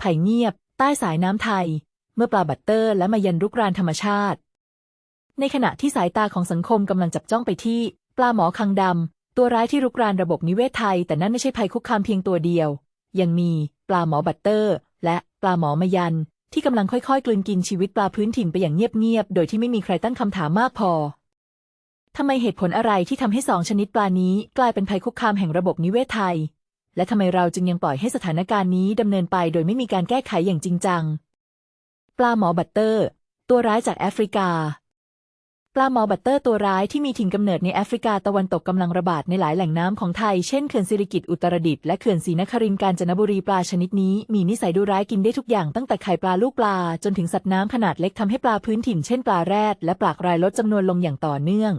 ไผ่เงียบ ใต้สายน้ำไทย เมื่อปลาบัตเตอร์และมายันรุกรานธรรมชาติ ในขณะที่สายตาของสังคมกำลังจับจ้องไปที่ ปลาหมอคังดำตัวร้ายที่รุกรานระบบนิเวศไทย แต่นั่นไม่ใช่ภัยคุกคามเพียงตัวเดียว ยังมีปลาหมอบัตเตอร์ และปลาหมอมายัน ที่กำลังค่อยๆ กลืนกินชีวิตปลาพื้นถิ่นไปอย่างเงียบๆโดยที่ไม่มีใครตั้งคำถามมากพอทำไมเหตุผลอะไรที่ทำให้สองชนิดปลานี้ กลายเป็นภัยคุกคามแห่งระบบนิเวศไทย และทำไมเราจึงยังปล่อยให้สถานการณ์นี้ดำเนินไปโดยไม่มีการแก้ไขอย่างจริงจัง ปลาหมอบัตเตอร์ ตัวร้ายจากแอฟริกา ปลาหมอบัตเตอร์ตัวร้ายที่มีถิ่นกำเนิดในแอฟริกาตะวันตกกำลังระบาดในหลายแหล่งน้ำของไทย เช่นเขื่อนสิริกิตอุตรดิตถ์และเขื่อนศรีนครินทร์กาญจนบุรีปลาชนิดนี้มีนิสัยดุร้ายกินได้ทุกอย่างตั้งแต่ไข่ปลาลูกปลาจนถึงสัตว์น้ำขนาดเล็กทำให้ปลาพื้นถิ่นเช่นปลาแรดและปลากรายลดจำนวนลงอย่างต่อเนื่อง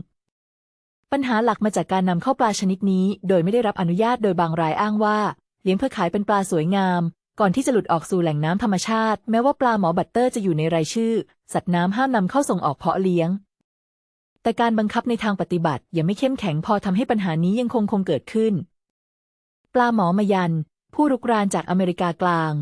ปัญหาหลักมาจากการนำเข้าปลาชนิดนี้ โดยไม่ได้รับอนุญาตโดยบางรายอ้างว่า เลี้ยงเพื่อขายเป็นปลาสวยงาม ก่อนที่จะหลุดออกสู่แหล่งน้ำธรรมชาติ แม้ว่าปลาหมอบัตเตอร์จะอยู่ในรายชื่อ สัตว์น้ำห้ามนำเข้าส่งออกเพาะเลี้ยง แต่การบังคับในทางปฏิบัติยังไม่เข้มแข็งพอทำให้ปัญหานี้ยังคงคงเกิดขึ้น ปลาหมอมายัน ผู้รุกรานจากอเมริกากลาง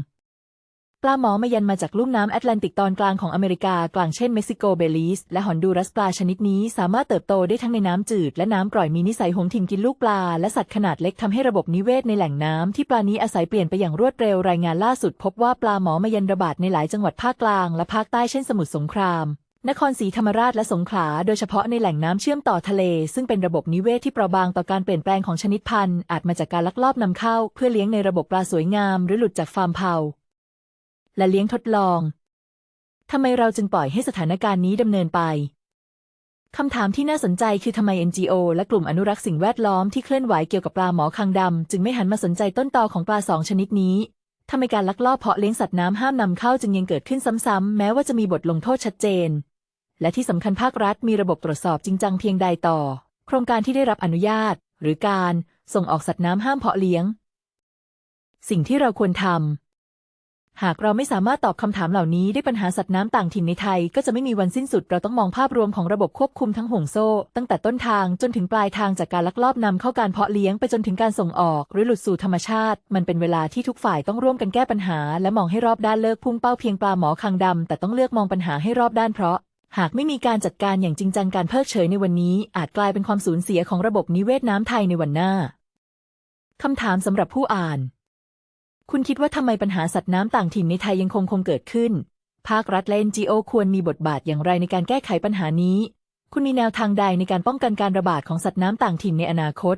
ปลาหมอมายันมาจากลุ่มน้ำแอตแลนติกตอนกลางของอเมริกากลางเช่นเม็กซิโกเบลีส และฮอนดูรัสปลาชนิดนี้สามารถเติบโตได้ทั้งในน้ำจืด และน้ำกร่อยมีนิสัยหงถิ่นกินลูกปลา และสัตว์ขนาดเล็กทำให้ระบบนิเวศในแหล่งน้ำที่ปลานี้อาศัยเปลี่ยนไปอย่างรวดเร็วรายงานล่าสุด พบว่าปลาหมอมายันระบาดในหลายจังหวัดภาคกลางและภาคใต้เช่นสมุทรสงคราม นครศรีธรรมราชและสงขลาโดยเฉพาะในแหล่งน้ำเชื่อมต่อทะเล ซึ่งเป็นระบบนิเวศที่เปราะบางต่อการเปลี่ยนแปลงของชนิดพันธุ์อาจมาจากการลักลอบนำเข้า เพื่อเลี้ยงในระบบปลาสวยงาม หรือหลุดจากฟาร์มเผา และเลี้ยงทดลอง ทำไมเราจึงปล่อยให้สถานการณ์นี้ดำเนินไปคำถามที่น่าสนใจคือทำไม NGO และกลุ่มอนุรักษ์สิ่งแวดล้อมที่เคลื่อนไหวเกี่ยวกับปลาหมอคางดำ จึงไม่หันมาสนใจต้นตอของปลาสองชนิดนี้ทำไมการลักลอบเพาะเลี้ยงสัตว์น้ำห้ามนำเข้าจึงยังเกิดขึ้นซ้ำๆแม้ว่าจะมีบทลงโทษชัดเจน และที่สำคัญภาครัฐมีระบบตรวจสอบจริงจังเพียงใดต่อ โครงการที่ได้รับอนุญาต หรือการส่งออกสัตว์น้ำห้ามเพาะเลี้ยง สิ่งที่เราควรทำ หากเราไม่สามารถตอบคำถามเหล่านี้ได้ปัญหาสัตว์น้ำต่างถิ่นในไทย ก็จะไม่มีวันสิ้นสุด เราต้องมองภาพรวมของระบบควบคุมทั้งห่วงโซ่ ตั้งแต่ต้นทางจนถึงปลายทางจากการลักลอบนำเข้าการเพาะเลี้ยงไปจนถึงการส่งออก หรือหลุดสู่ธรรมชาติ มันเป็นเวลาที่ทุกฝ่ายต้องร่วมกันแก้ปัญหา และมองให้รอบด้านเลิกพุ่งเป้าเพียงปลาหมอคางดำแต่ต้องเลือกมองปัญหาให้รอบด้านเพราะหากไม่มีการจัดการอย่างจริงจังการเพิกเฉยในวันนี้ อาจกลายเป็นความสูญเสียของระบบนิเวศน้ำไทยในวันหน้าคำถามสำหรับผู้อ่าน คุณคิดว่าทำไมปัญหาสัตว์น้ำต่างถิ่นในไทยยังคงคงเกิดขึ้น ภาครัฐและ NGO ควรมีบทบาทอย่างไรในการแก้ไขปัญหานี้ คุณมีแนวทางใดในการป้องกันการระบาดของสัตว์น้ำต่างถิ่นในอนาคต